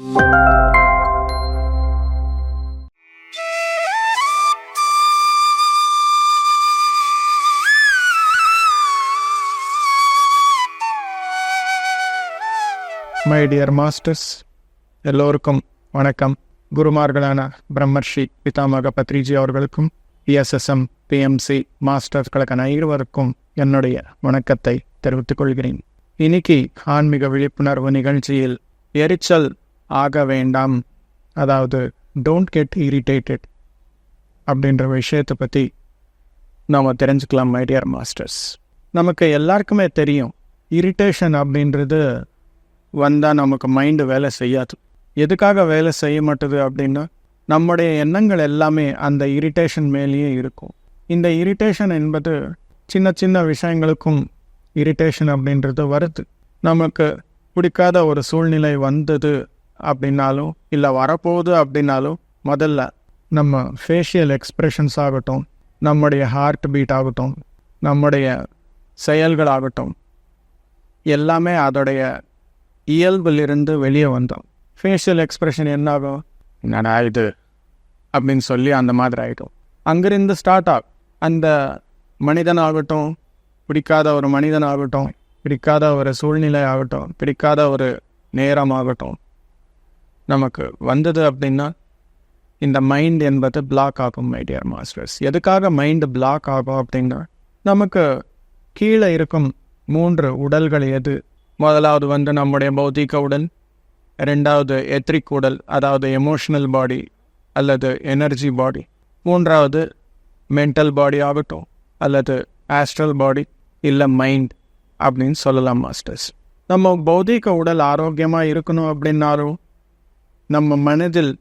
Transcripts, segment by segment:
My dear masters எல்லோருக்கும் வணக்கம். குருமார்களான பிரம்மர்ஷி பிதாமக பத்ரிஜி அவர்களுக்கும் பிஎஸ்எஸ்எம் பிஎம்சி மாஸ்டர்களுக்கான இருவருக்கும் என்னுடைய வணக்கத்தை தெரிவித்துக் கொள்கிறேன். இன்னைக்கு ஆன்மீக விழிப்புணர்வு நிகழ்ச்சியில் எரிச்சல் ஆக வேண்டாம். அதாவது டோன்ட் கெட் இரிட்டேட்டட் அப்படின்ற விஷயத்தை பற்றி நாம் தெரிஞ்சுக்கலாம் மைடியர் மாஸ்டர்ஸ் நமக்கு எல்லாருக்குமே தெரியும் இரிட்டேஷன் அப்படின்றது வந்தால் நமக்கு மைண்டு வேலை செய்யாது. எதுக்காக வேலை செய்ய மாட்டுது அப்படின்னா நம்முடைய எண்ணங்கள் எல்லாமே அந்த இரிட்டேஷன் மேலேயே இருக்கும். இந்த இரிட்டேஷன் என்பது சின்ன சின்ன விஷயங்களுக்கும் இரிட்டேஷன் அப்படின்றது வருது. நமக்கு பிடிக்காத ஒரு சூழ்நிலை வந்தது அப்படின்னாலும் இல்லை வரப்போகுது அப்படின்னாலும் முதல்ல நம்ம ஃபேஷியல் எக்ஸ்ப்ரெஷன்ஸ் ஆகட்டும் நம்முடைய ஹார்ட் பீட் ஆகட்டும் நம்முடைய செயல்களாகட்டும் எல்லாமே அதோடைய இயல்பிலிருந்து வெளியே வந்தோம். ஃபேஷியல் எக்ஸ்பிரஷன் என்ன ஆகும் என்னடா இது? அப்படின்னு சொல்லி அந்த மாதிரி ஆகிடும் அங்கிருந்து ஸ்டார்ட் ஆகும் அந்த மனிதன் ஆகட்டும் பிடிக்காத ஒரு மனிதன் ஆகட்டும் பிடிக்காத ஒரு சூழ்நிலை ஆகட்டும் பிடிக்காத ஒரு நேரம் ஆகட்டும் நமக்கு வந்தது அப்படின்னா இந்த மைண்ட் என்பது பிளாக் ஆகும் மைடியர் மாஸ்டர்ஸ் எதுக்காக மைண்டு பிளாக் ஆகும் அப்படின்னா நமக்கு கீழே இருக்கும் மூன்று உடல்கள் எது? முதலாவது வந்து நம்முடைய பௌத்திக உடல் ரெண்டாவது எத்ரிக் உடல் அதாவது எமோஷனல் பாடி அல்லது எனர்ஜி பாடி மூன்றாவது மென்டல் பாடி ஆகட்டும் அல்லது ஆஸ்ட்ரல் பாடி இல்லை மைண்ட் அப்படின்னு சொல்லலாம் மாஸ்டர்ஸ் நம்ம பௌதிக உடல் ஆரோக்கியமாக இருக்கணும் அப்படின்னாலும் நம்ம மனதில்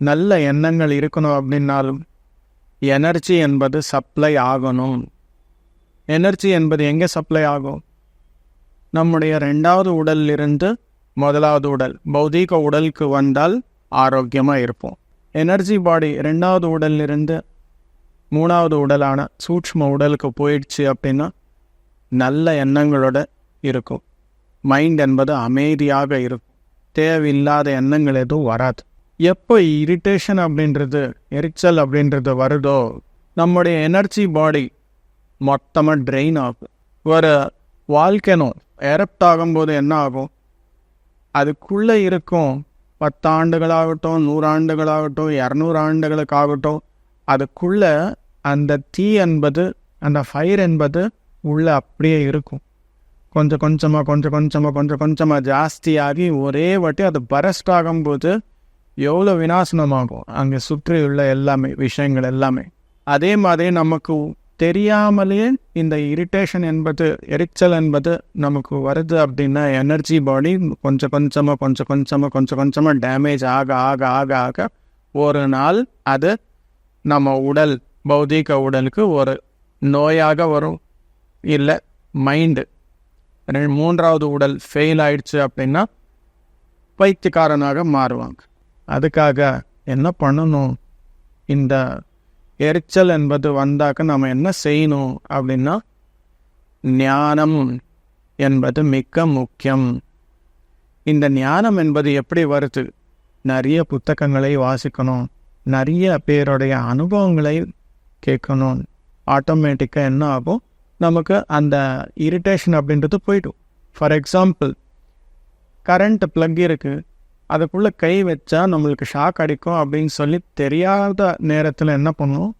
நல்ல எண்ணங்கள் இருக்கணும் அப்படின்னாலும் எனர்ஜி என்பது சப்ளை ஆகணும். எனர்ஜி என்பது எங்கே சப்ளை ஆகும்? நம்முடைய ரெண்டாவது உடலிலிருந்து முதலாவது உடல் பௌதீக உடலுக்கு வந்தால் ஆரோக்கியமாக இருப்போம். எனர்ஜி பாடி ரெண்டாவது உடலிலிருந்து மூணாவது உடலான சூட்ச்ம உடலுக்கு போயிடுச்சு அப்படின்னா நல்ல எண்ணங்களோட இருக்கும். மைண்ட் என்பது அமைதியாக இருக்கும். தேவையில்லாத எண்ணங்கள் எதுவும் வராது. எப்போ இரிட்டேஷன் அப்படின்றது எரிச்சல் அப்படின்றது வருதோ நம்முடைய எனர்ஜி பாடி மொத்தமாக ட்ரெயின் ஆகும். ஒரு வாழ்க்கைனோ எரப்ட் ஆகும்போது என்ன ஆகும்? அதுக்குள்ளே இருக்கும் பத்தாண்டுகளாகட்டும் நூறாண்டுகளாகட்டும் இரநூறு ஆண்டுகளுக்காகட்டும் அதுக்குள்ளே அந்த தீ என்பது அந்த ஃபயர் என்பது உள்ளே அப்படியே இருக்கும். கொஞ்சம் கொஞ்சமாக கொஞ்சம் கொஞ்சமாக கொஞ்சம் கொஞ்சமாக ஜாஸ்தியாகி ஒரே வாட்டி அது பரஸ்ட் ஆகும்போது எவ்வளோ வினாசனமாகும் அங்கே சுற்றியுள்ள எல்லாமே விஷயங்கள் எல்லாமே. அதே மாதிரி நமக்கு தெரியாமலே இந்த இரிட்டேஷன் என்பது எரிச்சல் என்பது நமக்கு வருது அப்படின்னா எனர்ஜி பாடி கொஞ்சம் கொஞ்சமாக கொஞ்சம் கொஞ்சமாக கொஞ்சம் கொஞ்சமாக டேமேஜ் ஆக ஆக ஆக ஆக ஒரு நாள் அது நம்ம உடல் பௌதீக உடலுக்கு ஒரு நோயாக வரும். இல்லை மைண்டு மூன்றாவது உடல் ஃபெயில் ஆயிடுச்சு அப்படின்னா பைத்தியக்காரனாக மாறுவாங்க. அதுக்காக என்ன பண்ணணும்? இந்த எரிச்சல் என்பது வந்தாக்க நம்ம என்ன செய்யணும் அப்படின்னா ஞானம் என்பது மிக முக்கியம். இந்த ஞானம் என்பது எப்படி வருது? நிறைய புத்தகங்களை வாசிக்கணும். நிறைய பேருடைய அனுபவங்களை கேட்கணும். ஆட்டோமேட்டிக்காக என்ன ஆகும்? நமக்கு அந்த இரிட்டேஷன் அப்படின்றது போயிடும். ஃபார் எக்ஸாம்பிள் கரண்ட் ப்ளக் இருக்குது அதுக்குள்ளே கை வச்சா நம்மளுக்கு ஷாக் அடிக்கும் அப்படின்னு சொல்லி தெரியாத நேரத்தில் என்ன பண்ணும்?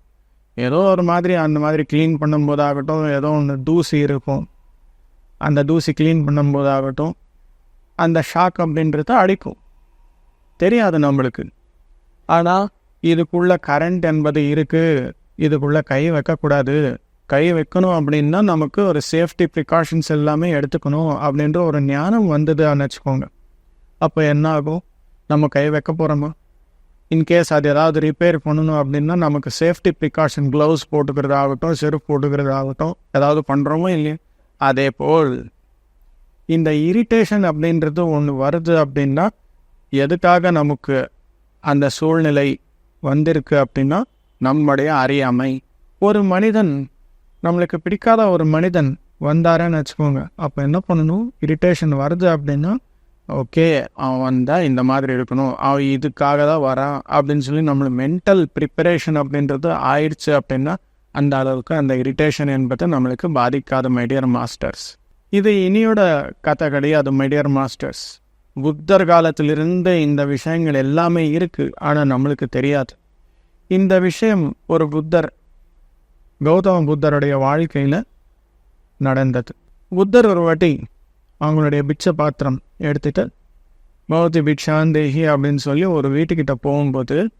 ஏதோ ஒரு மாதிரி அந்த மாதிரி க்ளீன் பண்ணும்போதாகட்டும் ஏதோ ஒன்று தூசி இருக்கும். அந்த தூசி க்ளீன் பண்ணும்போதாகட்டும் அந்த ஷாக் அப்படின்றத அடிக்கும். தெரியாது நம்மளுக்கு. ஆனால் இதுக்குள்ளே கரண்ட் என்பது இருக்குது இதுக்குள்ளே கை வைக்கக்கூடாது. கை வைக்கணும் அப்படின்னா நமக்கு ஒரு சேஃப்டி ப்ரிகாஷன்ஸ் எல்லாமே எடுத்துக்கணும் அப்படின்ற ஒரு ஞானம் வந்ததுன்னு வச்சுக்கோங்க. அப்போ என்ன ஆகும் நம்ம கை வைக்க போகிறோமா இன்கேஸ் அது ஏதாவது ரிப்பேர் பண்ணணும் அப்படின்னா நமக்கு சேஃப்டி ப்ரிகாஷன் க்ளவுஸ் போட்டுக்கிறதாகட்டும் செருப்பு போட்டுக்கிறதாகட்டும் ஏதாவது பண்ணுறோமோ இல்லையா? அதே போல் இந்த இரிட்டேஷன் அப்படின்றது ஒன்று வருது அப்படின்னா எதுக்காக நமக்கு அந்த சூழ்நிலை வந்திருக்கு அப்படின்னா நம்முடைய அறியாமை. ஒரு மனிதன் நம்மளுக்கு பிடிக்காத ஒரு மனிதன் வந்தாரன்னு வச்சுக்கோங்க. அப்போ என்ன பண்ணணும்? இரிட்டேஷன் வருது அப்படின்னா ஓகே அவன் வந்தால் இந்த மாதிரி இருக்கணும். அவன் இதுக்காக தான் வரான். அப்படின்னு சொல்லி நம்மளை மென்டல் ப்ரிப்பரேஷன் அப்படின்றது ஆயிடுச்சு அப்படின்னா அந்த அளவுக்கு அந்த இரிட்டேஷன் என்பது நம்மளுக்கு பாதிக்காத மைடியர் மாஸ்டர்ஸ் இது இனியோட கதை கிடையாது மைடியர் மாஸ்டர்ஸ் புத்தர் காலத்திலிருந்து இந்த விஷயங்கள் எல்லாமே இருக்குது ஆனால் நம்மளுக்கு தெரியாது. இந்த விஷயம் ஒரு புத்தர் கௌதம புத்தருடைய வாழ்க்கையில் நடந்தது. புத்தர் ஒரு வாட்டி அவங்களுடைய பிட்சை பாத்திரம் எடுத்துட்டு பௌத்தி பிக்ஷாந்தேகி அப்படின்னு சொல்லி ஒரு வீட்டுக்கிட்ட போகும்போது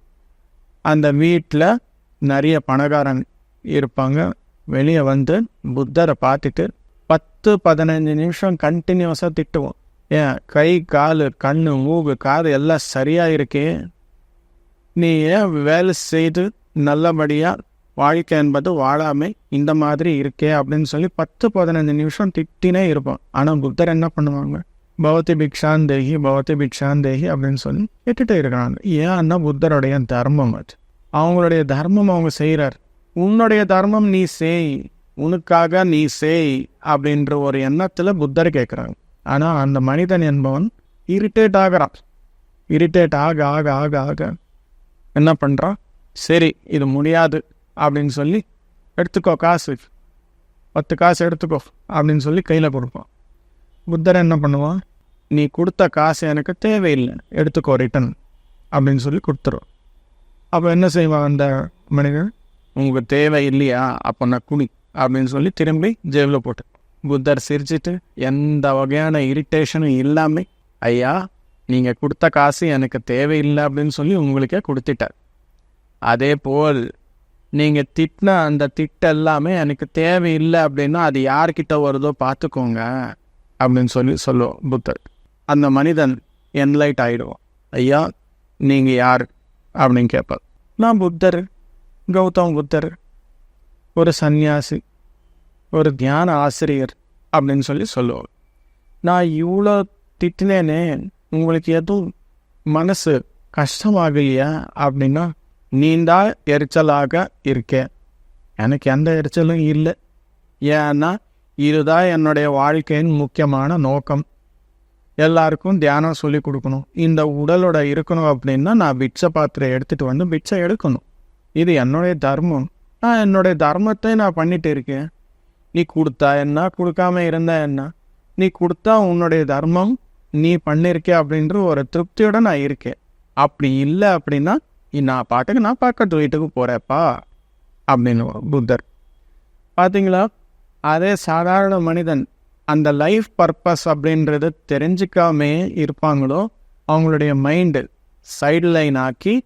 அந்த வீட்டில் நிறைய பணக்காரன் இருப்பாங்க. வெளியே வந்து புத்தரை பார்த்துட்டு பத்து பதினஞ்சு நிமிஷம் கண்டினியூஸாக திட்டுவோம். ஏன் கை கால் கண் மூகு காது எல்லாம் சரியாக இருக்கே? நீ ஏன் வேலை செய்து நல்லபடியாக வாழ்க்கை என்பது வாழாமை இந்த மாதிரி இருக்கே அப்படின்னு சொல்லி பத்து பதினஞ்சு நிமிஷம் திட்டினே இருப்போம். ஆனால் புத்தர் என்ன பண்ணுவாங்க? பவதி பிக்ஷாந்தேகி பவதி பிக்ஷாந்தேகி அப்படின்னு சொல்லி கேட்டுட்டே இருக்கிறாங்க. ஏன்னா புத்தருடைய தர்மம் அது. அவங்களுடைய தர்மம் அவங்க செய்கிறார் உன்னுடைய தர்மம் நீ செய் உனக்காக நீ செய் அப்படின்ற ஒரு எண்ணத்தில் புத்தர் கேட்குறாங்க ஆனால் அந்த மனிதன் என்பவன் இரிட்டேட் ஆகிறான். இரிட்டேட் ஆக ஆக ஆக ஆக. என்ன பண்ணுறான் சரி இது முடியாது. அப்படின்னு சொல்லி எடுத்துக்கோ காசு. பத்து காசு எடுத்துக்கோ அப்படின்னு சொல்லி கையில் கொடுப்பான். புத்தர் என்ன பண்ணுவான்? நீ கொடுத்த காசு எனக்கு தேவையில்லை எடுத்துக்கோ ரிட்டன் அப்படின்னு சொல்லி கொடுத்துரும். அப்போ என்ன செய்வான் அந்த மனிதன்? உங்களுக்கு தேவை இல்லையா அப்போ நான் குனி அப்படின்னு சொல்லி திரும்பி ஜேபில் போட்டு. புத்தர் சிரிச்சிட்டு எந்த வகையான இரிட்டேஷனும் இல்லாமல் ஐயா நீங்கள் கொடுத்த காசு எனக்கு தேவையில்லை அப்படின்னு சொல்லி உங்களுக்கே கொடுத்துட்டார். அதே போல் நீங்கள் திட்டின அந்த திட்டு எல்லாமே எனக்கு தேவையில்லை அப்படின்னா அது யார்கிட்ட வருதோ பார்த்துக்கோங்க அப்படின்னு சொல்லி சொல்லுவோம் புத்தர். அந்த மனிதன் என்லைட் ஆகிடுவோம் ஐயா நீங்கள் யார் அப்படின்னு கேட்பார் நான் புத்தர் கௌதம் புத்தர் ஒரு சந்நியாசி ஒரு தியான ஆசிரியர் அப்படின்னு சொல்லி சொல்லுவோம் நான் இவ்வளோ திட்டினேனே உங்களுக்கு எதுவும் மனசு கஷ்டமாகலையா அப்படின்னா நீண்டா எரிச்சலாக இருக்கேன் எனக்கு எந்த எரிச்சலும் இல்லை. ஏன்னா இதுதான் என்னுடைய வாழ்க்கையின் முக்கியமான நோக்கம். எல்லாருக்கும் தியானம் சொல்லி கொடுக்கணும். இந்த உடலோட இருக்கணும் அப்படின்னா நான் பிட்சை பாத்திரம் எடுத்துகிட்டு வந்து பிட்சை எடுக்கணும். இது என்னுடைய தர்மம். நான் என்னுடைய தர்மத்தை நான் பண்ணிட்டு இருக்கேன். நீ கொடுத்தா என்ன? கொடுக்காம இருந்தா என்ன? நீ கொடுத்தா உன்னுடைய தர்மம் நீ பண்ணியிருக்கே அப்படின்ற ஒரு திருப்தியோட நான் இருக்கேன். அப்படி இல்லை அப்படின்னா நான் பாட்டுக்கு நான் பக்கத்து வீட்டுக்கு போகிறேப்பா அப்படின்னு புத்தர். பார்த்தீங்களா அதே சாதாரண மனிதன் அந்த லைஃப் பர்பஸ் அப்படின்றது தெரிஞ்சிக்காமே இருப்பாங்களோ? அவங்களுடைய மைண்டு சைடு லைன் ஆக்கி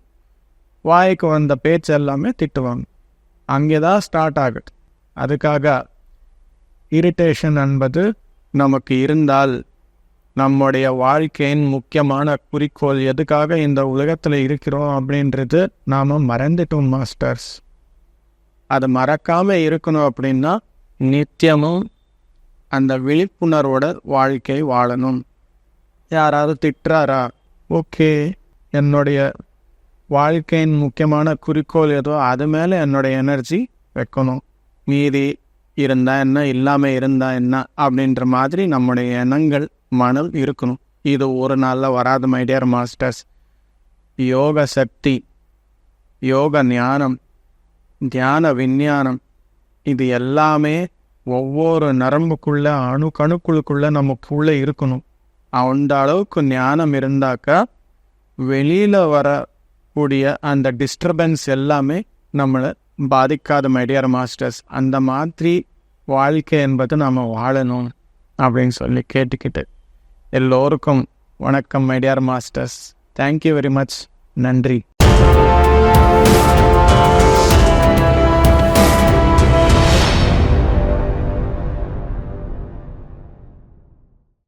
வாய்க்கு வந்த பேச்சு எல்லாமே திட்டுவாங்க. அங்கே தான் ஸ்டார்ட் ஆகுது. அதுக்காக இரிட்டேஷன் என்பது நமக்கு இருந்தால் நம்முடைய வாழ்க்கையின் முக்கியமான குறிக்கோள் எதுக்காக இந்த உலகத்தில் இருக்கிறோம் அப்படின்றது நாம் மறந்துட்டோம் மாஸ்டர்ஸ் அது மறக்காமல் இருக்கணும் அப்படின்னா நித்தியமும் அந்த விழிப்புணர்வோட வாழ்க்கை வாழணும். யாராவது திட்டுறாரா? ஓகே. என்னுடைய வாழ்க்கையின் முக்கியமான குறிக்கோள் ஏதோ அது மேலே என்னுடைய எனர்ஜி வைக்கணும். மீதி இருந்தா என்ன இல்லாமல் இருந்தா என்ன அப்படின்ற மாதிரி நம்முடைய எண்ணங்கள் மனல் இருக்கணும். இது ஒரு நாளில் வராது மைடியர் மாஸ்டர்ஸ் யோக சக்தி யோக ஞானம் தியான விஞ்ஞானம் இது எல்லாமே ஒவ்வொரு நரம்புக்குள்ள அணு கணுக்குழுக்குள்ளே நமக்குள்ளே இருக்கணும். அந்த அளவுக்கு ஞானம் இருந்தாக்கா வெளியில் வரக்கூடிய அந்த டிஸ்டர்பன்ஸ் எல்லாமே நம்மளை பாதிக்காத மைடியர் மாஸ்டர்ஸ் அந்த மாதிரி வாழ்க்கை என்பது நாம் வாழணும் அப்படின்னு சொல்லி கேட்டுக்கிட்டு எல்லோருக்கும் வணக்கம் my dear masters. Thank you very much நன்றி.